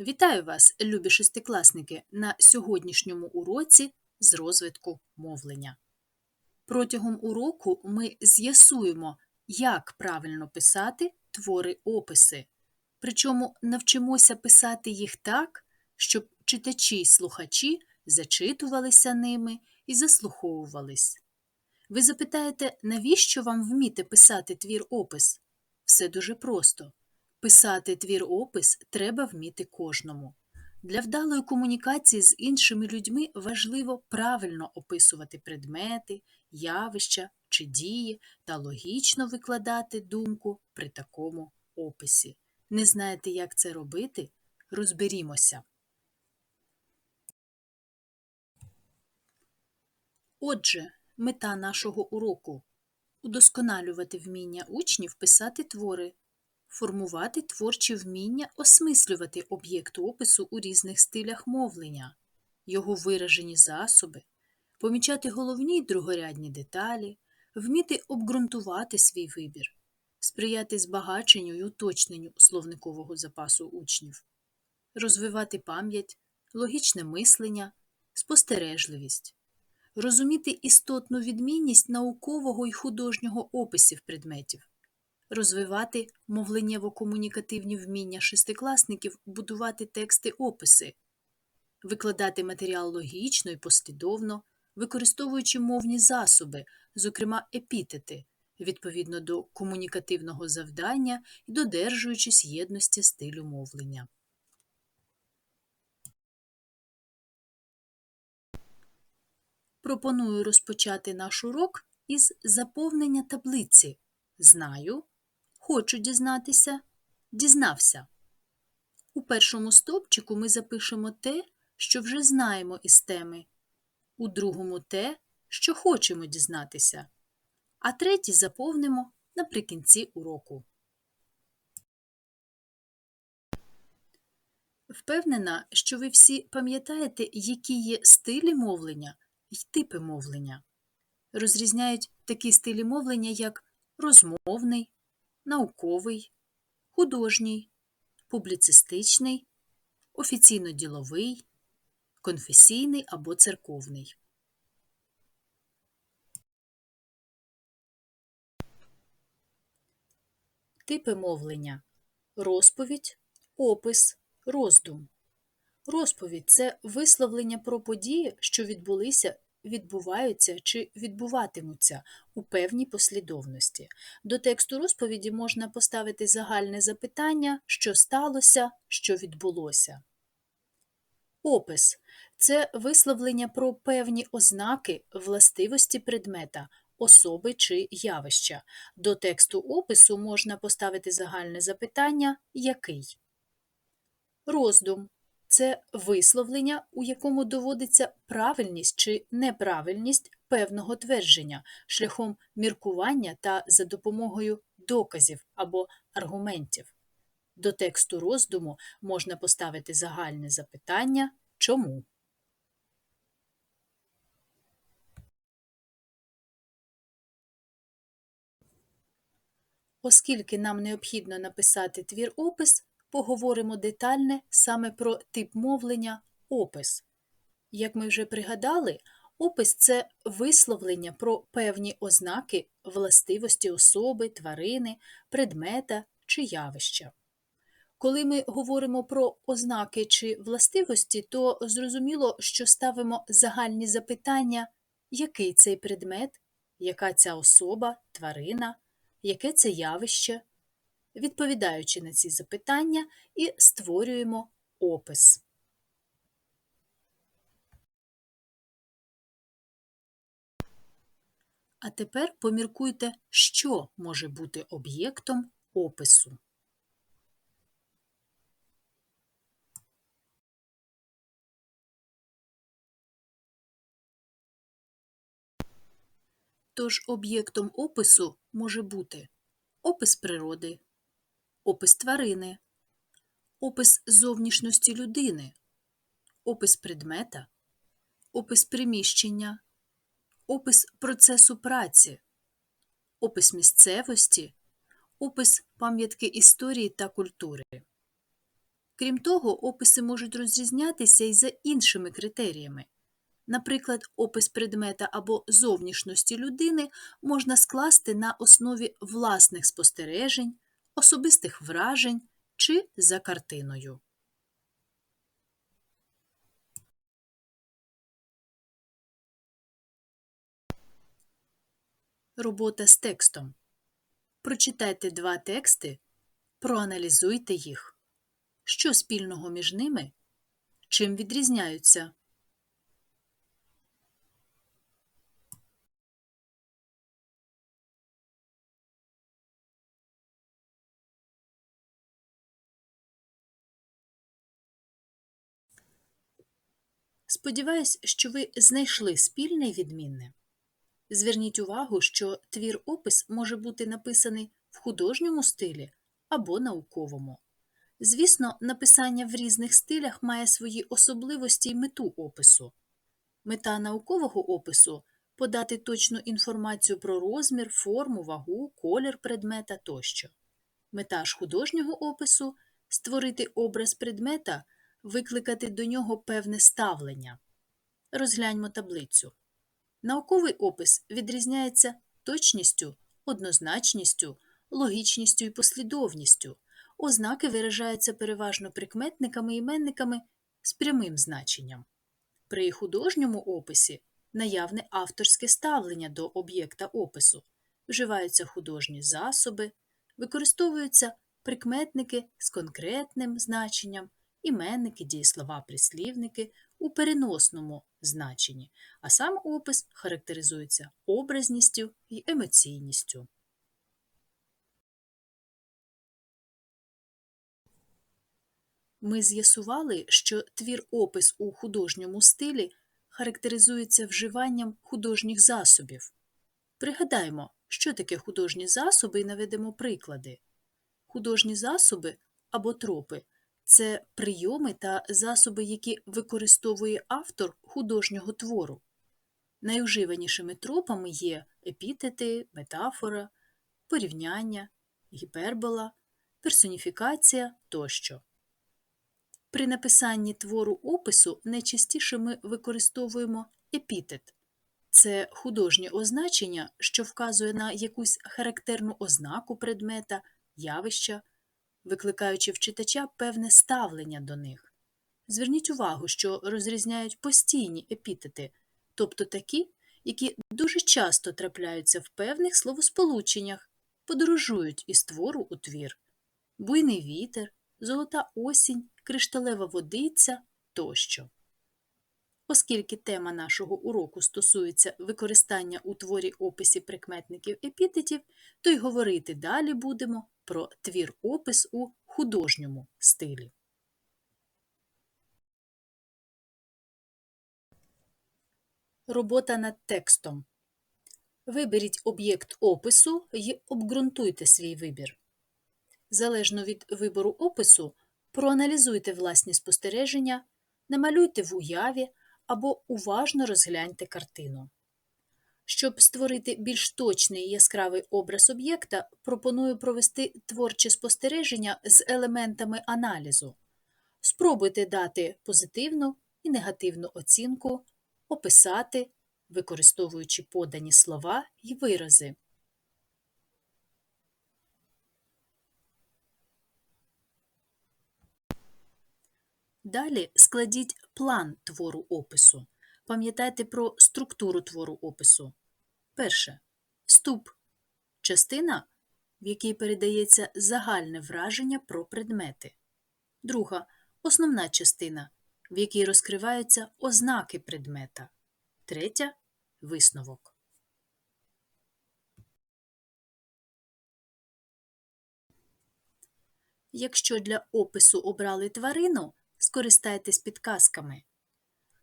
Вітаю вас, любі шестикласники, на сьогоднішньому уроці з розвитку мовлення. Протягом уроку ми з'ясуємо, як правильно писати твори описи, причому навчимося писати їх так, щоб читачі й слухачі зачитувалися ними і заслуховувались. Ви запитаєте, навіщо вам вміти писати твір опис? Все дуже просто. Писати твір опис треба вміти кожному. Для вдалої комунікації з іншими людьми важливо правильно описувати предмети, явища чи дії та логічно викладати думку при такому описі. Не знаєте, як це робити? Розберімося. Отже, мета нашого уроку удосконалювати вміння учнів писати твори формувати творчі вміння осмислювати об'єкт опису у різних стилях мовлення, його виражені засоби, помічати головні й другорядні деталі, вміти обґрунтувати свій вибір, сприяти збагаченню й уточненню словникового запасу учнів, розвивати пам'ять, логічне мислення, спостережливість. Розуміти істотну відмінність наукового і художнього описів предметів, розвивати мовленнєво-комунікативні вміння шестикласників, будувати тексти описи, викладати матеріал логічно і послідовно, використовуючи мовні засоби, зокрема епітети, відповідно до комунікативного завдання і додержуючись єдності стилю мовлення. Пропоную розпочати наш урок із заповнення таблиці Знаю, Хочу дізнатися, дізнався. У першому стовпчику ми запишемо те, що вже знаємо із теми, у другому те, що хочемо дізнатися, а третій заповнимо наприкінці уроку. Впевнена, що ви всі пам'ятаєте, які є стилі мовлення і типи мовлення. Розрізняють такі стилі мовлення, як розмовний, науковий, художній, публіцистичний, офіційно-діловий, конфесійний або церковний. Типи мовлення розповідь, опис, роздум. Розповідь це висловлення про події, що відбулися відбуваються чи відбуватимуться у певній послідовності. До тексту розповіді можна поставити загальне запитання, що сталося, що відбулося. Опис це висловлення про певні ознаки властивості предмета, особи чи явища. До тексту опису можна поставити загальне запитання який. Роздум це висловлення, у якому доводиться правильність чи неправильність певного твердження шляхом міркування та за допомогою доказів або аргументів. До тексту роздуму можна поставити загальне запитання чому. Оскільки нам необхідно написати твір опис, поговоримо детальне саме про тип мовлення опис. Як ми вже пригадали, опис це висловлення про певні ознаки властивості особи, тварини, предмета чи явища. Коли ми говоримо про ознаки чи властивості, то зрозуміло, що ставимо загальні запитання, який цей предмет, яка ця особа, тварина, яке це явище, відповідаючи на ці запитання, і створюємо опис. А тепер поміркуйте, що може бути об'єктом опису. Тож об'єктом опису може бути опис природи, опис тварини, опис зовнішності людини, опис предмета, опис приміщення, опис процесу праці, опис місцевості, опис пам'ятки історії та культури. Крім того, описи можуть розрізнятися і за іншими критеріями. Наприклад, опис предмета або зовнішності людини можна скласти на основі власних спостережень, особистих вражень чи за картиною. Робота з текстом. Прочитайте два тексти, проаналізуйте їх. Що спільного між ними? Чим відрізняються? Сподіваюсь, що ви знайшли спільне відмінне. Зверніть увагу, що твір опис може бути написаний в художньому стилі або науковому. Звісно, написання в різних стилях має свої особливості й мету опису. Мета наукового опису подати точну інформацію про розмір, форму, вагу, колір предмета тощо. Мета ж художнього опису створити образ предмета, викликати до нього певне ставлення. Розгляньмо таблицю. Науковий опис відрізняється точністю, однозначністю, логічністю і послідовністю. Ознаки виражаються переважно прикметниками і іменниками з прямим значенням. При художньому описі наявне авторське ставлення до об'єкта опису, вживаються художні засоби, використовуються прикметники з конкретним значенням, іменники, дієслова, прислівники у переносному значенні, а сам опис характеризується образністю і емоційністю. Ми з'ясували, що твір опис у художньому стилі характеризується вживанням художніх засобів. Пригадаємо, що таке художні засоби і наведемо приклади. Художні засоби або тропи це прийоми та засоби, які використовує автор художнього твору. Найуживанішими тропами є епітети, метафора, порівняння, гіпербола, персоніфікація тощо. При написанні твору опису найчастіше ми використовуємо епітет. Це художнє означення, що вказує на якусь характерну ознаку предмета, явища, викликаючи в читача певне ставлення до них. Зверніть увагу, що розрізняють постійні епітети, тобто такі, які дуже часто трапляються в певних словосполученнях, подорожують із твору у твір, буйний вітер, золота осінь, кришталева водиця тощо. Оскільки тема нашого уроку стосується використання у творі описів прикметників епітетів, то й говорити далі будемо про твір опис у художньому стилі. Робота над текстом. Виберіть об'єкт опису і обґрунтуйте свій вибір. Залежно від вибору опису, проаналізуйте власні спостереження, намалюйте в уяві або уважно розгляньте картину. Щоб створити більш точний яскравий образ об'єкта, пропоную провести творче спостереження з елементами аналізу. Спробуйте дати позитивну і негативну оцінку, описати, використовуючи подані слова і вирази. Далі складіть план твору опису. Пам'ятайте про структуру твору опису. Перше. Вступ. Частина, в якій передається загальне враження про предмети. Друга. Основна частина, в якій розкриваються ознаки предмета. Третя висновок. Якщо для опису обрали тварину, скористайтесь підказками.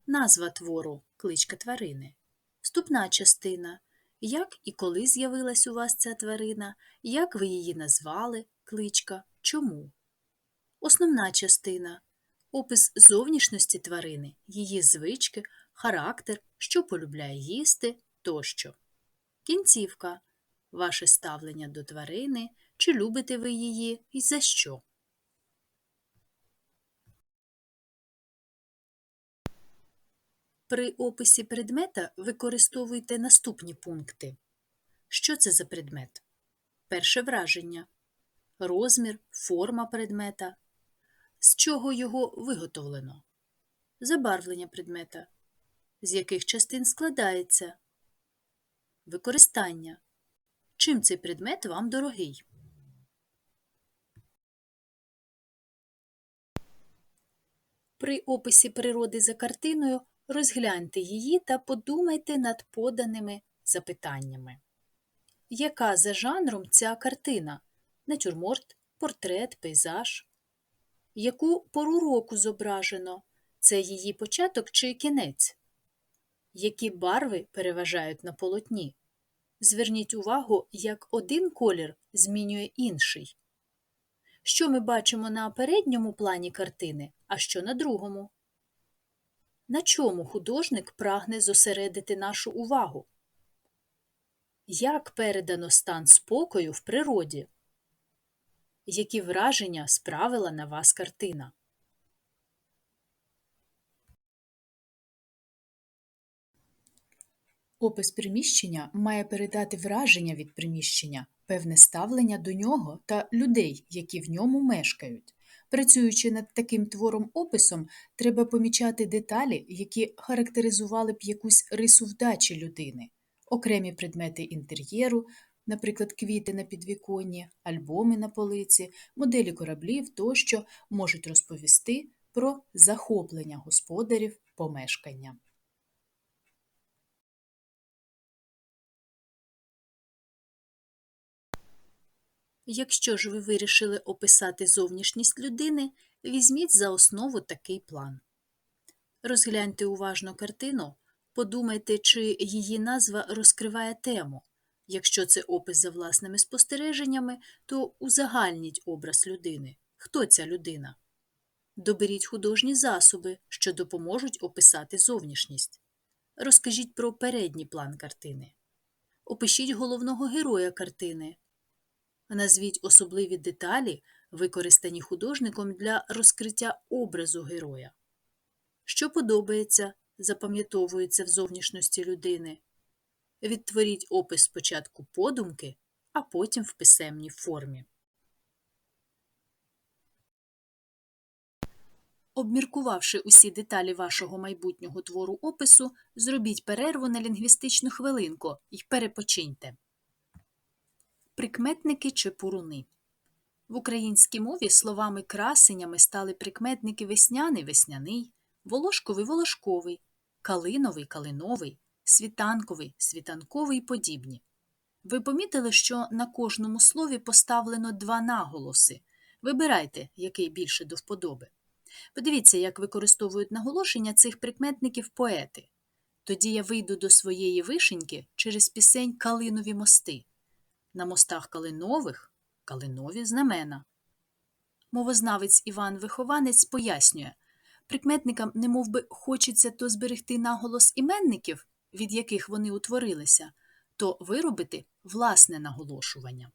Назва твору кличка тварини. Вступна частина. Як і коли з'явилась у вас ця тварина, як ви її назвали, кличка, чому. Основна частина. Опис зовнішності тварини, її звички, характер, що полюбляє їсти тощо. Кінцівка. Ваше ставлення до тварини, чи любите ви її і за що. При описі предмета використовуйте наступні пункти. Що це за предмет? Перше враження, розмір, форма предмета, з чого його виготовлено, забарвлення предмета, з яких частин складається, використання. Чим цей предмет вам дорогий? При описі природи за картиною розгляньте її та подумайте над поданими запитаннями. Яка за жанром ця картина? Натюрморт, портрет, пейзаж? Яку пору року зображено? Це її початок чи кінець? Які барви переважають на полотні? Зверніть увагу, як один колір змінює інший. Що ми бачимо на передньому плані картини, а що на другому? На чому художник прагне зосередити нашу увагу? Як передано стан спокою в природі? Які враження справила на вас картина? Опис приміщення має передати враження від приміщення, певне ставлення до нього та людей, які в ньому мешкають. Працюючи над таким твором описом, треба помічати деталі, які характеризували б якусь рису вдачі людини, окремі предмети інтер'єру, наприклад, квіти на підвіконні, альбоми на полиці, моделі кораблів тощо можуть розповісти про захоплення господарів помешкання. Якщо ж ви вирішили описати зовнішність людини, візьміть за основу такий план. Розгляньте уважно картину, подумайте, чи її назва розкриває тему. Якщо це опис за власними спостереженнями, то узагальніть образ людини. Хто ця людина? Доберіть художні засоби, що допоможуть описати зовнішність. Розкажіть про передній план картини. Опишіть головного героя картини. Назвіть особливі деталі, використані художником для розкриття образу героя. Що подобається, запам'ятовується в зовнішності людини. Відтворіть опис спочатку подумки, а потім в писемній формі. Обміркувавши усі деталі вашого майбутнього твору опису, зробіть перерву на лінгвістичну хвилинку і перепочиньте. Прикметники чи пуруни. В українській мові словами красенями стали прикметники весняний весняний, волошковий волошковий, калиновий калиновий, світанковий світанковий і подібні. Ви помітили, що на кожному слові поставлено два наголоси. Вибирайте, який більше до вподоби. Подивіться, як використовують наголошення цих прикметників поети. Тоді я вийду до своєї вишеньки через пісень Калинові мости. На мостах Калинових Калинові знамена. Мовознавець Іван Вихованець пояснює, прикметникам немов би хочеться то зберегти наголос іменників, від яких вони утворилися, то виробити власне наголошування.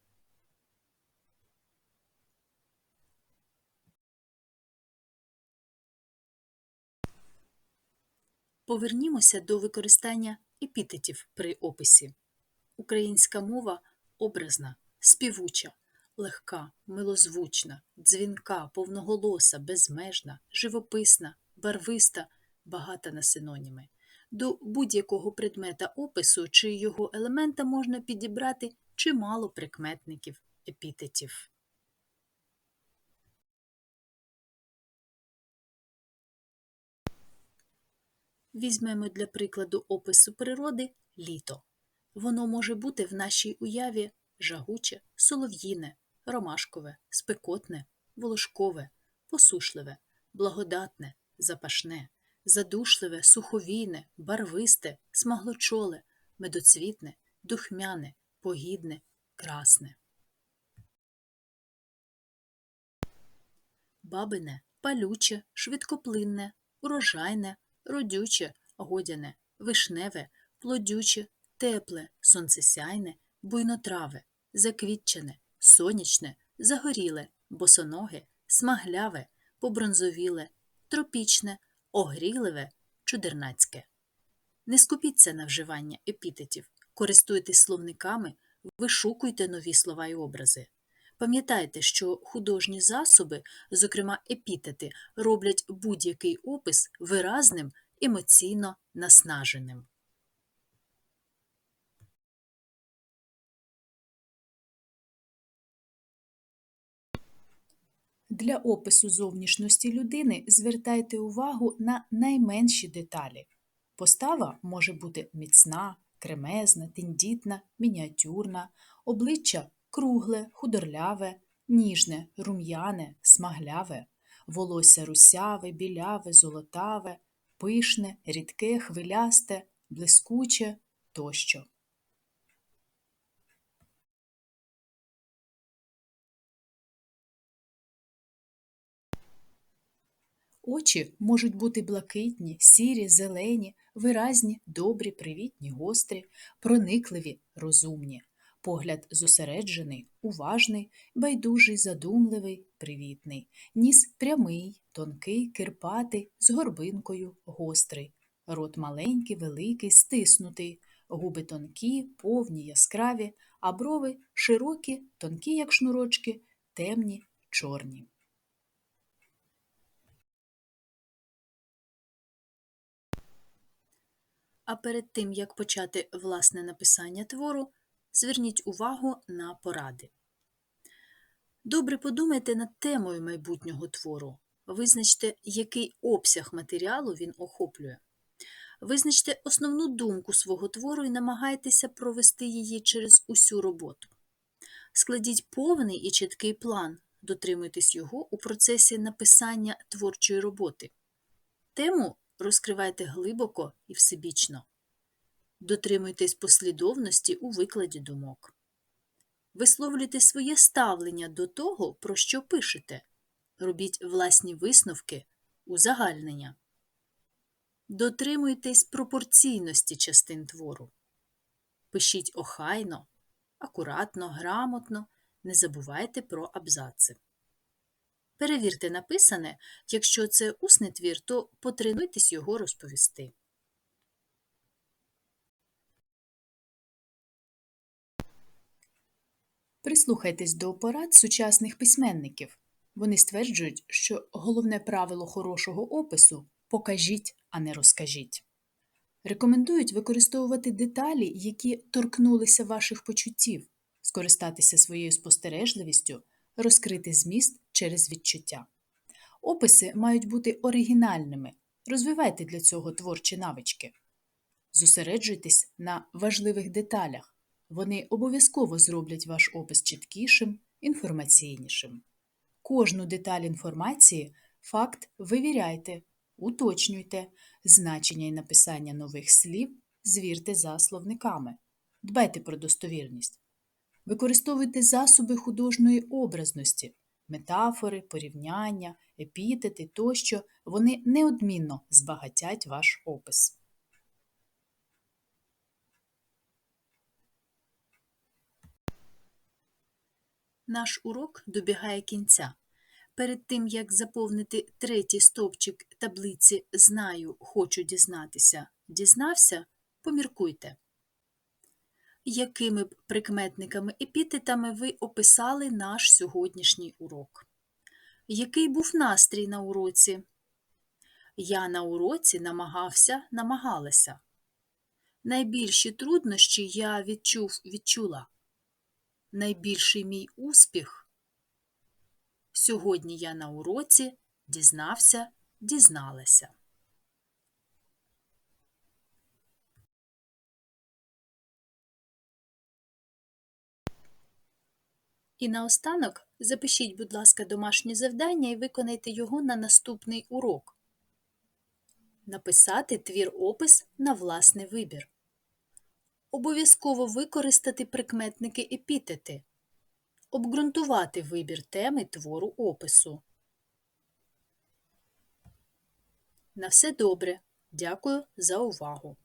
Повернімося до використання епітетів при описі. Українська мова образна, співуча, легка, милозвучна, дзвінка, повноголоса, безмежна, живописна, барвиста, багата на синоніми. До будь-якого предмета опису чи його елемента можна підібрати чимало прикметників, епітетів. Візьмемо для прикладу опису природи літо. Воно може бути в нашій уяві жагуче, солов'їне, ромашкове, спекотне, волошкове, посушливе, благодатне, запашне, задушливе, суховійне, барвисте, смаглочоле, медоцвітне, духмяне, погідне, красне. Бабине, палюче, швидкоплинне, урожайне, родюче, годяне, вишневе, плодюче, тепле, сонцесяйне, буйнотраве, заквітчене, сонячне, загоріле, босоноге, смагляве, побронзовіле, тропічне, огріливе, чудернацьке. Не скупіться на вживання епітетів, користуйтесь словниками, вишукуйте нові слова і образи. Пам'ятайте, що художні засоби, зокрема епітети, роблять будь-який опис виразним, емоційно наснаженим. Для опису зовнішності людини звертайте увагу на найменші деталі. Постава може бути міцна, кремезна, тендітна, мініатюрна, обличчя кругле, худорляве, ніжне, рум'яне, смагляве, волосся русяве, біляве, золотаве, пишне, рідке, хвилясте, блискуче тощо. Очі можуть бути блакитні, сірі, зелені, виразні, добрі, привітні, гострі, проникливі, розумні, погляд зосереджений, уважний, байдужий, задумливий, привітний, ніс прямий, тонкий, кирпатий, з горбинкою, гострий, рот маленький, великий, стиснутий, губи тонкі, повні, яскраві, а брови широкі, тонкі, як шнурочки, темні, чорні. А перед тим, як почати власне написання твору, зверніть увагу на поради. Добре подумайте над темою майбутнього твору. Визначте, який обсяг матеріалу він охоплює. Визначте основну думку свого твору і намагайтеся провести її через усю роботу. Складіть повний і чіткий план, дотримуйтесь його у процесі написання творчої роботи. Тему розкривайте глибоко і всебічно. Дотримуйтесь послідовності у викладі думок. Висловлюйте своє ставлення до того, про що пишете. Робіть власні висновки, узагальнення. Дотримуйтесь пропорційності частин твору. Пишіть охайно, акуратно, грамотно, не забувайте про абзаци. Перевірте написане, якщо це усний твір, то потренуйтесь його розповісти. Прислухайтесь до порад сучасних письменників. Вони стверджують, що головне правило хорошого опису покажіть, а не розкажіть. Рекомендують використовувати деталі, які торкнулися ваших почуттів, скористатися своєю спостережливістю, розкрити зміст через відчуття. Описи мають бути оригінальними. Розвивайте для цього творчі навички. Зосереджуйтесь на важливих деталях. Вони обов'язково зроблять ваш опис чіткішим, інформаційнішим. Кожну деталь інформації факт вивіряйте, уточнюйте, значення і написання нових слів звірте за словниками. Дбайте про достовірність. Використовуйте засоби художньої образності, метафори, порівняння, епітети тощо, вони неодмінно збагатять ваш опис. Наш урок добігає кінця. Перед тим, як заповнити третій стовпчик таблиці Знаю, хочу дізнатися, дізнався, поміркуйте. Якими б прикметниками епітетами ви описали наш сьогоднішній урок? Який був настрій на уроці? Я на уроці намагався, намагалася. Найбільші труднощі я відчув, відчула найбільший мій успіх. Сьогодні я на уроці дізнався, дізналася. І наостанок запишіть, будь ласка, домашнє завдання і виконайте його на наступний урок. Написати твір опис на власний вибір. Обов'язково використати прикметники епітети, обґрунтувати вибір теми твору опису. На все добре. Дякую за увагу!